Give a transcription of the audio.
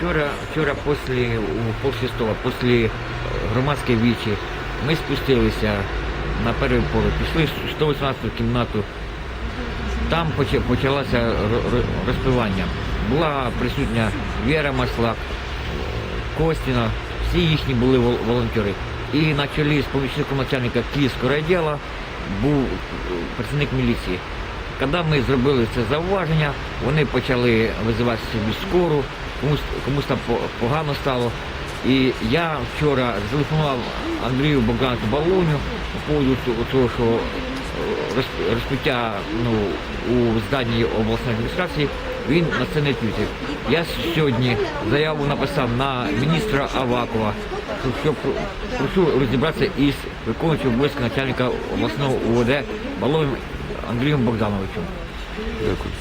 Вчора, вчора після, у полшестого, після е, громадської вічі, ми спустилися на перше поле, пішли в 118 кімнату. Там почалося ро- ро- розпивання. Була присутня Віра Маслак, Костіна, всі їхні були волонтери. І на чолі з помічником начальника Київського райділа був е, працівник міліції. Коли ми зробили це зауваження, вони почали визивати собі скору, комусь, комусь там погано стало. І я вчора зателефонував Андрію Богдану Балуню по поводу цього, що е, розпиття ну, у зданні обласної адміністрації, він на це не відповів. Я сьогодні заяву написав на міністра Авакова, що- що прошу розібратися із виконуючим обов'язки начальника обласного УВД Баловим Андрієм Богдановичем. Дякую.